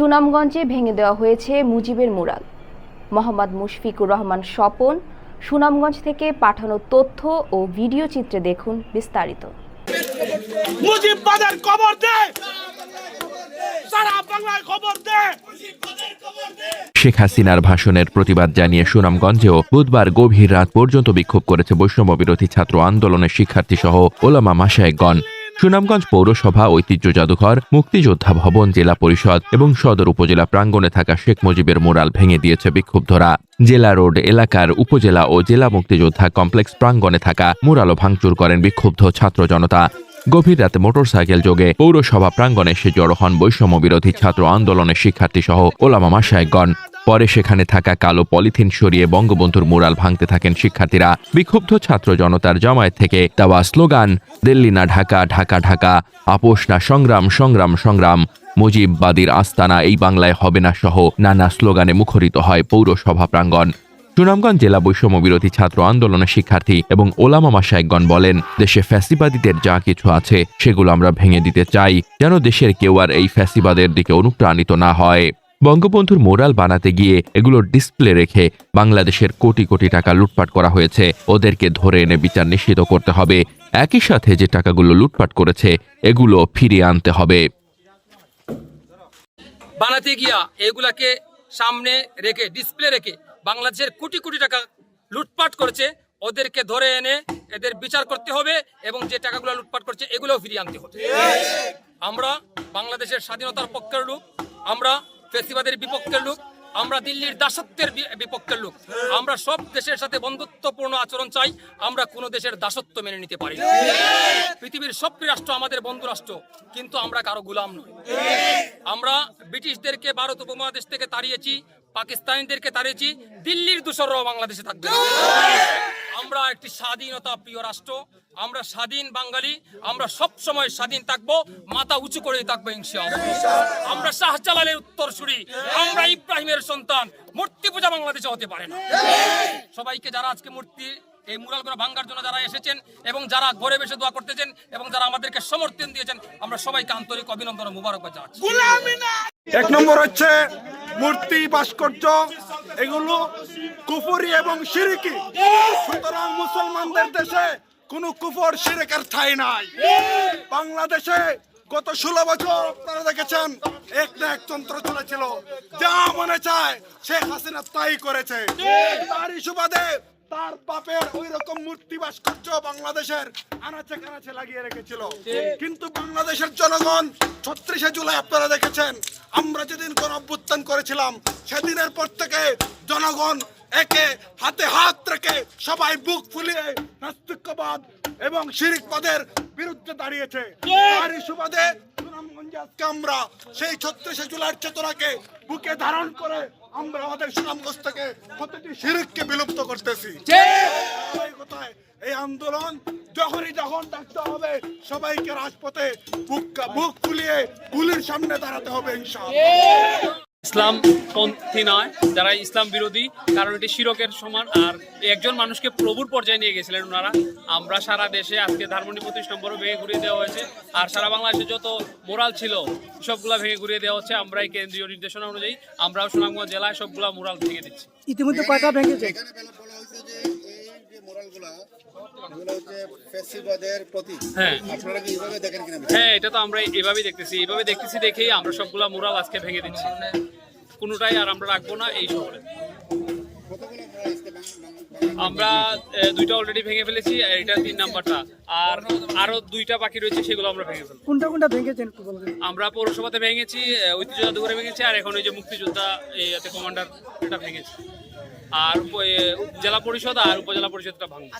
সুনামগঞ্জে ভেঙে দেওয়া হয়েছে মুজিবের মুরাল। মোহাম্মদ মুশফিকুর রহমান স্বপন সুনামগঞ্জ থেকে পাঠানো তথ্য ও ভিডিও চিত্রে দেখুন বিস্তারিত। মুজিব বাদের দে! সারা বাংলায় খবর দে! শেখ হাসিনার ভাষণের প্রতিবাদ জানিয়ে সুনামগঞ্জেও বুধবার গভীর রাত পর্যন্ত বিক্ষোভ করেছে বৈষম্য বিরোধী ছাত্র আন্দোলনের শিক্ষার্থী সহ ওলামা মাসায়েকগণ সুনামগঞ্জ পৌরসভা ঐতিহ্য জাদুঘর, মুক্তিযোদ্ধা ভবন, জেলা পরিষদ এবং সদর উপজেলা প্রাঙ্গণে থাকা শেখ মুজিবের মোরাল ভেঙে দিয়েছে বিক্ষুব্ধরা জেলা রোড এলাকার উপজেলা ও জেলা মুক্তিযোদ্ধা কমপ্লেক্স প্রাঙ্গণে থাকা মুরালও ভাঙচুর করেন বিক্ষুব্ধ ছাত্র জনতা। গভীর রাতে মোটরসাইকেল যোগে পৌরসভা প্রাঙ্গণে এসে জড়ো হন বৈষম্য বিরোধী ছাত্র আন্দোলনের শিক্ষার্থী সহ ওলামা মাসায়েকগণ পরে সেখানে থাকা কালো পলিথিন সরিয়ে বঙ্গবন্ধুর মুরাল ভাঙতে থাকেন শিক্ষার্থীরা। বিক্ষুব্ধ ছাত্র জনতার জামায়াত থেকে দেওয়া স্লোগান, দিল্লি না ঢাকা ঢাকা ঢাকা, আপোষ না সংগ্রাম সংগ্রাম সংগ্রাম, মুজিববাদীর আস্তানা, এই বাংলায় হবে না সহ নানা স্লোগানে মুখরিত হয় পৌরসভা প্রাঙ্গণ। সুনামগঞ্জ জেলা বৈষম্য বিরোধী ছাত্র আন্দোলনের শিক্ষার্থী এবং ওলামা মাসায়েকগণ বলেন, দেশে ফ্যাসিবাদীদের যা কিছু আছে, সেগুলো আমরা ভেঙে দিতে চাই, যেন দেশের কেউ আর এই ফ্যাসিবাদের দিকে অনুপ্রাণিত না হয়। বঙ্গবন্ধুর মোরাল বানাতে গিয়ে এগুলোর ডিসপ্লে রেখে বাংলাদেশের কোটি কোটি টাকা লুটপাট করা হয়েছে। ওদেরকে ধরে এনে বিচার নিশ্চিত করতে হবে। একই সাথে যে টাকাগুলো লুটপাট করেছে এগুলো ফিরিয়ে আনতে হবে। বানাতে গিয়া এগুলাকে সামনে রেখে ডিসপ্লে রেখে বাংলাদেশের কোটি কোটি টাকা লুটপাট করেছে ওদেরকে ধরে এনে এদের বিচার করতে হবে এবং যে টাকাগুলো লুটপাট করছে এগুলোও ফিরিয়ে আনতে হবে। আমরা বাংলাদেশের স্বাধীনতার পক্ষের লোক আমরা ফেসিবাদের বিপক্ষের লোক, আমরা দিল্লির দাসত্বের বিপক্ষের লোক। আমরা সব দেশের সাথে বন্ধুত্বপূর্ণ আচরণ চাই, আমরা কোনো দেশের দাসত্ব মেনে নিতে পারি না। পৃথিবীর সব রাষ্ট্র আমাদের বন্ধু রাষ্ট্র, কিন্তু আমরা কারও গুলাম নই। আমরা ব্রিটিশদেরকে, ভারত উপমহাদেশ থেকে তাড়িয়েছি, পাকিস্তানিদেরকে তাড়িয়েছি, দিল্লির দূষররাও বাংলাদেশে থাকবে। আমরা একটি স্বাধীনতা প্রিয় রাষ্ট্র, আমরা স্বাধীন বাঙালি, আমরা সব সময় স্বাধীন থাকব, মাথা উঁচু করে থাকব আমরা শাহজালালের উত্তরসূরি, আমরা ইব্রাহিমের সন্তান, মূর্তি পূজা বাংলাদেশে হতে পারে না। সবাইকে যারা আজকে মূর্তি, এই মুরালগুলো ভাঙ্গার জন্য যারা এসেছেন এবং যারা ঘরে বসে দোয়া করতেছেন এবং যারা আমাদেরকে সমর্থন দিয়েছেন, আমরা সবাইকে আন্তরিক অভিনন্দন ও মুবারকবাদ জানাচ্ছি। এক নম্বর হচ্ছে মূর্তি ভাস্কর্য এগুলো কুফরি এবং শিরিকি সুতরাং মুসলমানদের দেশে কোনো কুফর শিরিকের ঠাঁই নাই। বাংলাদেশে গত ষোলো বছর আপনারা দেখেছেন এক না এক তন্ত্র চলেছিল। যা মনে চায় শেখ হাসিনা তাই করেছে। তারই সুবাদে তার বাপের ওই রকম মূর্তি ভাস্কর্য বাংলাদেশের আনাচে কানাচে লাগিয়ে রেখেছিল। কিন্তু বাংলাদেশের জনগণ ছত্রিশে জুলাই আপনারা দেখেছেন আমরা যেদিন অভ্যুত্থান করেছিলাম সেদিনের পর থেকে জনগণ একে হাতে হাত রেখে সবাই বুক ফুলিয়ে নাস্তিক্যবাদ এবং শিরিকবাদের বিরুদ্ধে দাঁড়িয়েছে। তারই সুবাদে সুনামগঞ্জে আজকে আমরা সেই ছত্রিশে জুলাইয়ের চেতনাকে বুকে ধারণ করে আমরা আমাদের সুনামগঞ্জ থেকে প্রতিটি শিরিককে বিলুপ্ত করতেছি। এই এই আন্দোলন যখনই যখন ডাকতে হবে সবাইকে রাজপথে বুক বুক ফুলিয়ে গুলির সামনে দাঁড়াতে হবে ইনশাআল্লাহ। ইসলাম পন্থী নয় যারা ইসলাম বিরোধী কারণ এটি শিরকের সমান আর একজন মানুষকে প্রভুর পর্যায়ে নিয়ে গেছিলেন ওনারা। আমরা সারা দেশে আজকে ধার্মণী পঁচিশ নম্বরও ভেঙে ঘুরিয়ে দেওয়া হয়েছে আর সারা বাংলাদেশে যত মোরাল ছিল সবগুলা ভেঙে ঘুরিয়ে দেওয়া হচ্ছে। আমরা এই কেন্দ্রীয় নির্দেশনা অনুযায়ী আমরাও সুনামগঞ্জ জেলায় সবগুলা মোরাল ভেঙে দিচ্ছি। ইতিমধ্যে কয়টা ভেঙেছে? হ্যাঁ। হ্যাঁ এটা তো আমরা এভাবেই দেখতেছি। এভাবে দেখতেছি দেখেই আমরা সবগুলা মোরাল আজকে ভেঙে দিচ্ছি। কোনোটাই আর আমরা রাখব না এই শহরে। আমরা দুইটা অলরেডি ভেঙে ফেলেছি এটা তিন নাম্বারটা। আর আরও দুইটা বাকি রয়েছে সেগুলো আমরা ভেঙে ফেলব। কোনটা কোনটা ভেঙেছেন একটু বলবেন আমরা পৌরসভাতে ভেঙেছি ঐতিহ্যতা ঐতিহ্য জাদুঘরে ভেঙেছি আর এখন ওই যে মুক্তিযোদ্ধা এতে কমান্ডার এটা ভেঙেছি। আর জেলা পরিষদ আর উপজেলা পরিষদটা ভাঙবো।